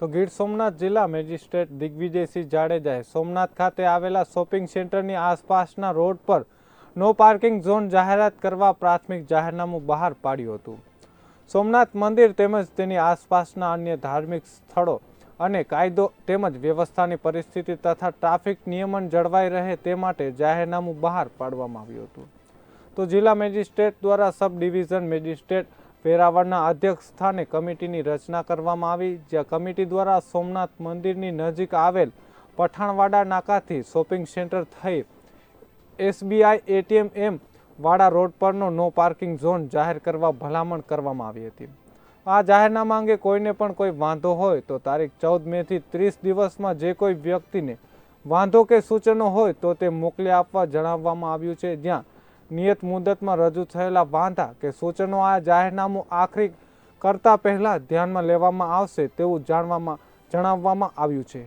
તો ગીર સોમનાથ જિલ્લા મેજિસ્ટ્રેટ દિગ્વિજયસિંહ જાડેજાએ સોમનાથ ખાતે આવેલા શોપિંગ સેન્ટરની આસપાસના રોડ પર નો પાર્કિંગ ઝોન જાહેરાત કરવા પ્રાથમિક જાહેરનામું બહાર પાડ્યું હતું. સોમનાથ મંદિર તેમજ તેની આસપાસના અન્ય ધાર્મિક સ્થળો અને કાયદો તેમજ વ્યવસ્થાની પરિસ્થિતિ તથા ટ્રાફિક નિયમન જળવાઈ રહે તે માટે જાહેરનામું બહાર પાડવામાં આવ્યું હતું. તો જિલ્લા મેજિસ્ટ્રેટ દ્વારા સબ ડિવિઝન મેજિસ્ટ્રેટ વેરાવળના અધ્યક્ષ સ્થાને કમિટીની રચના કરવામાં આવી, જ્યાં કમિટી દ્વારા સોમનાથ મંદિરની નજીક આવેલ પઠાણવાડા નાકાથી શોપિંગ સેન્ટર થઈ એસબીઆઈ, એટીએમ એમ વાડા રોડ પરનો નો પાર્કિંગ ઝોન જાહેર કરવા ભલામણ કરવામાં આવી હતી. આ જાહેરનામા અંગે કોઈને પણ કોઈ વાંધો હોય તો તારીખ ચૌદ મેથી ત્રીસ દિવસમાં જે કોઈ વ્યક્તિને વાંધો કે સૂચનો હોય તો તે મોકલી આપવા જણાવવામાં આવ્યું છે, જ્યાં નિયત મુદતમાં રજૂ થયેલા વાંધા કે સૂચનો આ જાહેરનામું આખરી કરતા પહેલા ધ્યાનમાં લેવામાં આવશે તેવું જાણવામાં જણાવવામાં આવ્યું છે.